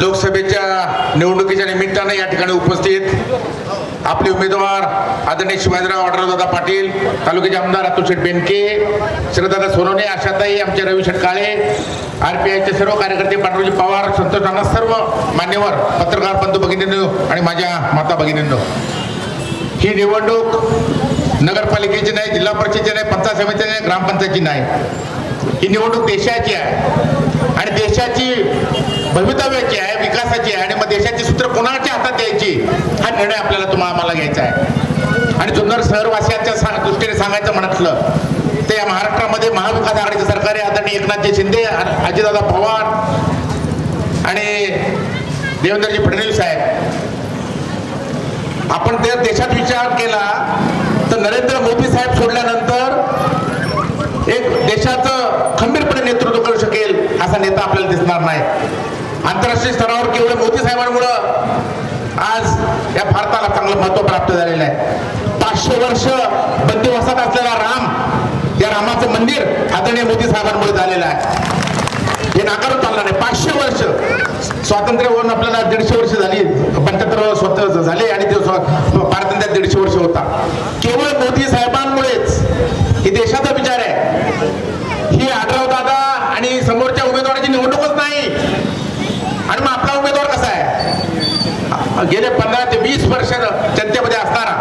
लोकसभेच्या निवडणुकीच्या निमित्तानं या ठिकाणी उपस्थित आपले उमेदवार आदरणीय शिवाजीराव आढळदादा पाटील तालुक्याचे आमदार अतुलशेठ बेनके श्रीदादा सोनवणे आशाताई आमचे रवी शेटकाळे आर पी आयचे सर्व कार्यकर्ते पांडुरजी पवार संतोष राणा सर्व मान्यवर पत्रकार बंधू भगिनींनो आणि माझ्या माता भगिनींनो. ही निवडणूक नगरपालिकेची नाही जिल्हा परिषदेची नाही पंचायत समितीची नाही ग्रामपंचायतची नाही. ही निवडणूक देशाची आहे. आणि देशाची भवितव्याची आहे विकासाची आहे आणि मग देशाची सूत्र कोणाच्या हातात द्यायची हा निर्णय आपल्याला तुम्हाला आम्हाला घ्यायचा आहे. आणि जुन्नर शहरवासियांच्या सा- दृष्टीने सांगायचं म्हटलं ते या महाराष्ट्रामध्ये महाविकास आघाडीचे सरकार आहे. आदरणीय एकनाथजी शिंदे अजितदादा पवार आणि देवेंद्रजी फडणवीस साहेब. आपण जर देशात विचार केला तर नरेंद्र मोदी साहेब सोडल्यानंतर एक देशाचं खंबीरपणे नेतृत्व करू शकेल असा नेता आपल्याला दिसणार नाही. आंतरराष्ट्रीय स्तरावर केवळ मोदी साहेबांमुळं आज या भारताला चांगलं महत्त्व प्राप्त झालेलं आहे. पाचशे वर्ष बंदिवासात असलेला राम या रामाचं मंदिर आदरणीय मोदी साहेबांमुळे झालेलं आहे. हे नाकारून चालणार नाही. पाचशे वर्ष स्वातंत्र्य होऊन आपल्याला दीडशे वर्ष झाली पंच्याहत्तर स्वतः झाले आणि ते स्व- पारतंत्र्यात दीडशे वर्ष होता. केवळ मोदी साहेबांमुळेच ही देशाचा विचार आहे. ही आढराव दादा आणि समोरच्या उमेदवाराची निवडणूकच नाही आणि मग आपला उमेदवार कसा आहे गेले पंधरा ते वीस वर्ष जनतेमध्ये असणारा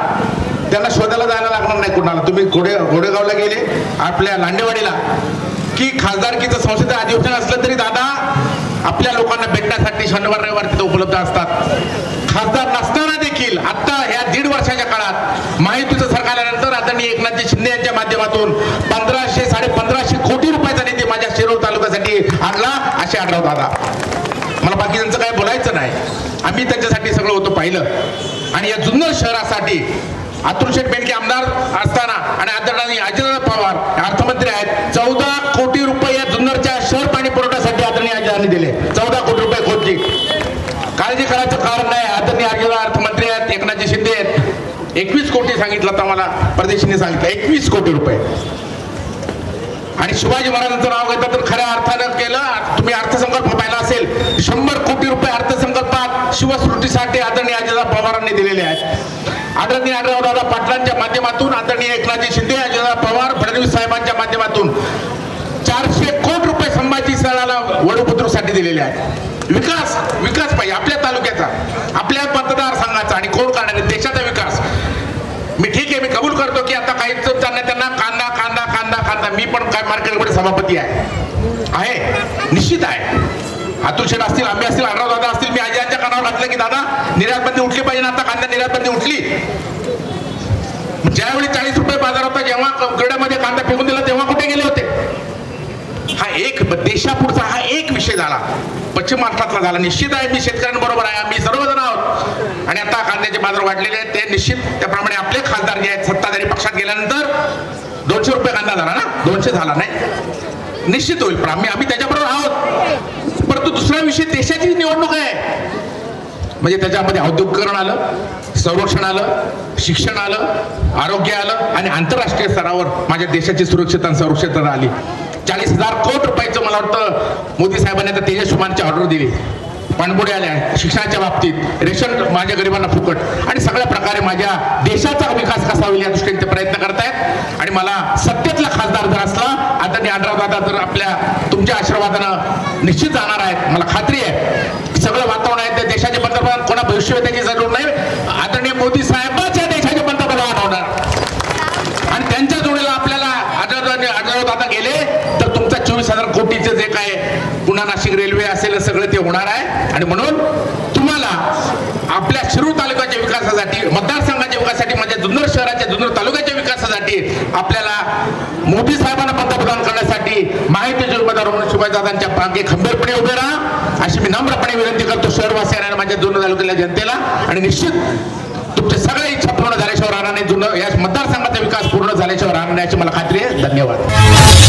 त्यांना शोधायला जायला लागणार नाही कुणाला. तुम्ही घोडे घोडेगावला गेले आपल्या लांडेवाडीला. की खासदारकीचं संसदेचं अधिवेशन असलं तरी दादा आपल्या लोकांना भेटण्यासाठी शनिवार रविवार तिथे उपलब्ध असतात. खासदार नसताना देखील आता ह्या दीड वर्षाच्या काळात माहितीचं सरकार आल्यानंतर आदरणीय एकनाथजी शिंदे यांच्या माध्यमातून पंधराशे साडे पंधराशे कोटी रुपयाचा निधी माझ्या शिरोळ तालुक्यासाठी आणला असे आढळव दादा. मला बाकी त्यांचं काय बोलायचं नाही. आम्ही त्यांच्यासाठी पाहिलं. आणि या जुन्नर शहरासाठी अतुलशेठ शेठ आमदार असताना आणि आदरणीय अजितदादा पवार अर्थमंत्री आहेत. चौदा कोटी रुपये या जुन्नरच्या शहर पाणी पुरवठ्यासाठी आदरणीय अजितांनी दिले. चौदा कोटी रुपये खोदली. काळजी करायचं कारण नाही. आदरणीय अजितदादा अर्थमंत्री आहेत. एकनाथजी शिंदे आहेत. एकवीस कोटी सांगितलं तर मला परदेशीने सांगितलं. एकवीस कोटी रुपये. आणि शिवाजी महाराजांचं नाव घेतलं तर खऱ्या अर्थानं केलं. तुम्ही अर्थसंकल्प पाहिला असेल शंभर कोटी रुपये अर्थसंकल्पात शिवसृष्टीसाठी आदरणीय अजितदादा पवारांनी दिलेले आहेत. आदरणीय दादा पाटलांच्या माध्यमातून आदरणीय एकनाथजी शिंदे अजितदादा पवार फडणवीस साहेबांच्या माध्यमातून चारशे कोटी रुपये संभाजी सणाला वडूपुत्रूसाठी दिलेले आहेत. विकास विकास पाहिजे. आपल्या आपल्या मतदारसंघाचा आणि कोण करणार आहे? देशाचा विकास मी ठीक आहे मी कबूल करतो की आता काही त्यांना त्यांना कांदा कांदा कांदा कांदा काय मार्केटमध्ये सभापती आहे. निश्चित आहे. अतुल शेठ असतील आंबे असतील अण्णाव दादा असतील मी आजीच्या कानावर घातलं की दादा निर्यात बंदी उठली पाहिजे ना आता कांदा निर्यात बंदी उठली. ज्यावेळी चाळीस रुपये बाजार होता जेव्हा गड्यामध्ये कांदा फेकून दिला तेव्हा कुठे गेले होते? हा एक देशापुढचा हा एक विषय झाला. पश्चिम महाराष्ट्रातला झाला. निश्चित आहे मी शेतकऱ्यांबरोबर आहे आम्ही सर्वजण आहोत. आणि आता कांद्याचे बाजार वाढलेले आहेत ते निश्चित त्याप्रमाणे आपले खासदार जे आहेत सत्ताधारी पक्षात गेल्यानंतर दोनशे रुपये कांदा झाला ना? दोनशे झाला नाही. निश्चित होईल पण आम्ही आम्ही त्याच्याबरोबर आहोत. परंतु दुसरा विषय देशाची निवडणूक आहे. म्हणजे त्याच्यामध्ये औद्योगिकरण आलं संरक्षण आलं शिक्षण आलं आरोग्य आलं आणि आंतरराष्ट्रीय स्तरावर माझ्या देशाची सुरक्षितता आणि संरक्षितता आली. चाळीस हजार कोटी रुपयाचं मला वाटतं मोदी साहेबांनी आता तेजस ऑर्डर दिली. पाणबुड्या आल्या शिक्षणाच्या बाबतीत रेशन माझ्या गरिबांना फुकट. आणि सगळ्या प्रकारे माझ्या देशाचा विकास कसा होईल या दृष्टीने ते प्रयत्न करतायत. आणि मला सत्तेतला खासदार जर असला आता आढराव दादा जर आपल्या तुमच्या आशीर्वादानं निश्चित जाणार आहेत मला खात्री आहे सगळं वातावरण आहे त्या देशाचे पंतप्रधान कोणा भविष्यवेत्याची जरूर नाही आदरणीय मोदी साहेबाच्या देशाचे पंतप्रधान होणार आणि त्यांच्या जोडीला आपल्याला आढळराव आढळराव दादा गेले तर तुमचा चोवीस हजार कोटीचे जे काय पुन्हा नाशिक रेल्वे असेल सगळं ते होणार आहे. आणि म्हणून तुम्हाला आपल्या शिरूर तालुक्याच्या विकासासाठी मतदारसंघाच्या विकासासाठी म्हणजे जुन्नर शहराच्या जुन्नर तालुक्याच्या विकासासाठी आपल्याला मोदी साहेबांना पंतप्रधान करण्यासाठी माहितीचे उमेदवार म्हणून शिवाजीदादांच्या पांगे खंबीरपणे उभे राहा. अशी मी नम्रपणे विनंती करतो शहरवासियांना आणि माझ्या जुन्नर तालुक्याच्या जनतेला. आणि निश्चित तुमच्या सगळ्या इच्छा पूर्ण झाल्याशिवाय राहणार नाही. जुन्नर या मतदारसंघाचा विकास पूर्ण झाल्याशिवाय राहणार नाही याची मला खात्री आहे. धन्यवाद.